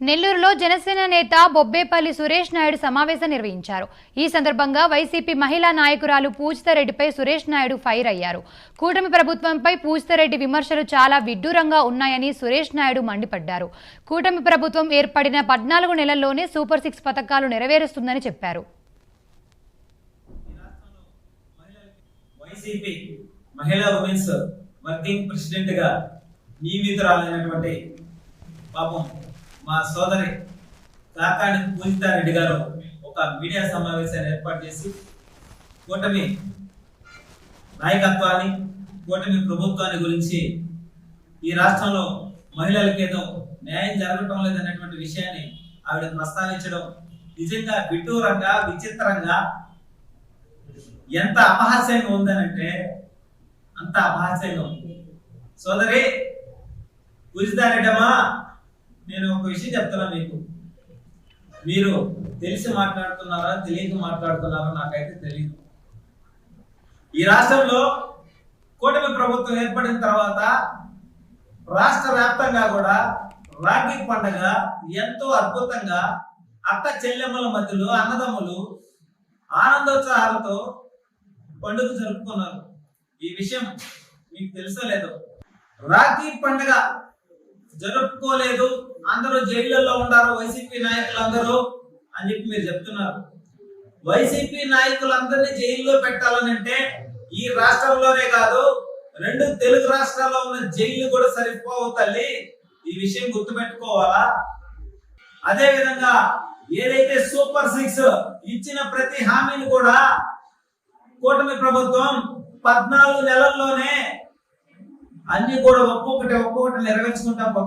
నెల్లూరులో జనసేన నేత బొబ్బేపల్లి సురేష్ నాయుడు సమావేశం నిర్వహించారు. ఈ సందర్భంగా వైసీపీ మహిళా నాయకురాలు పూజితారెడ్డిపై సురేష్ నాయుడు ఫైర్ అయ్యారు. కూటమి ప్రభుత్వంపై పూజితారెడ్డి విమర్శలు చాలా విడ్డూరంగా ఉన్నాయని సురేష్ నాయుడు మండిపడ్డారు. కూటమి ప్రభుత్వం ఏర్పడిన పద్నాలుగు నెలల్లోనే సూపర్ సిక్స్ పథకాలు నెరవేరుస్తుందని చెప్పారు. వైసీపీ మహిళా వర్కింగ్ ప్రెసిడెంట్గా నియమితురాలైనటువంటి పాపం మా సోదరి కాకాని పూజితారెడ్డి గారు ఒక మీడియా సమావేశాన్ని ఏర్పాటు చేసి కూటమి నాయకత్వాన్ని కూటమి ప్రభుత్వాన్ని గురించి ఈ రాష్ట్రంలో మహిళలకి ఏదో న్యాయం జరగటం లేదనేటువంటి విషయాన్ని ఆవిడ ప్రస్తావించడం నిజంగా విడ్డూరంగా విచిత్రంగా ఎంత అపహాస్యంగా ఉందనంటే అంత అపహాస్యంగా ఉంది. సోదరి పూజితారెడ్డమ్మా నేను ఒక విషయం చెప్తాను మీకు. మీరు తెలిసి మాట్లాడుతున్నారా తెలియక మాట్లాడుతున్నారా నాకైతే తెలియదు ఈ రాష్ట్రంలో కూటమి ప్రభుత్వం ఏర్పడిన తర్వాత రాష్ట్ర వ్యాప్తంగా కూడా రాఖీ పండగ ఎంతో అద్భుతంగా అత్త చెల్లెమ్మల మధ్యలో అన్నదమ్ములు ఆనందోత్సాహాలతో పండుగ జరుపుకున్నారు. ఈ విషయం మీకు తెలుసో లేదో? రాఖీ పండుగ జరుపుకోలేదు. అందరూ జైళ్ళల్లో ఉన్నారు వైసీపీ నాయకులందరూ అని చెప్పి మీరు చెప్తున్నారు. వైసీపీ నాయకులందరినీ జైల్లో పెట్టాలని అంటే ఈ రాష్ట్రంలోనే కాదు రెండు తెలుగు రాష్ట్రాల్లో ఉన్న జైలు కూడా సరిపోవు తల్లి. ఈ విషయం గుర్తుపెట్టుకోవాలా? అదే విధంగా ఏదైతే సూపర్ సిక్స్ ఇచ్చిన ప్రతి హామీని కూడా కూటమి ప్రభుత్వం పద్నాలుగు నెలల్లోనే అన్ని కూడా ఒక్కొక్కటి ఒక్కొక్కటి నెరవేర్చుకుంటా పోతాం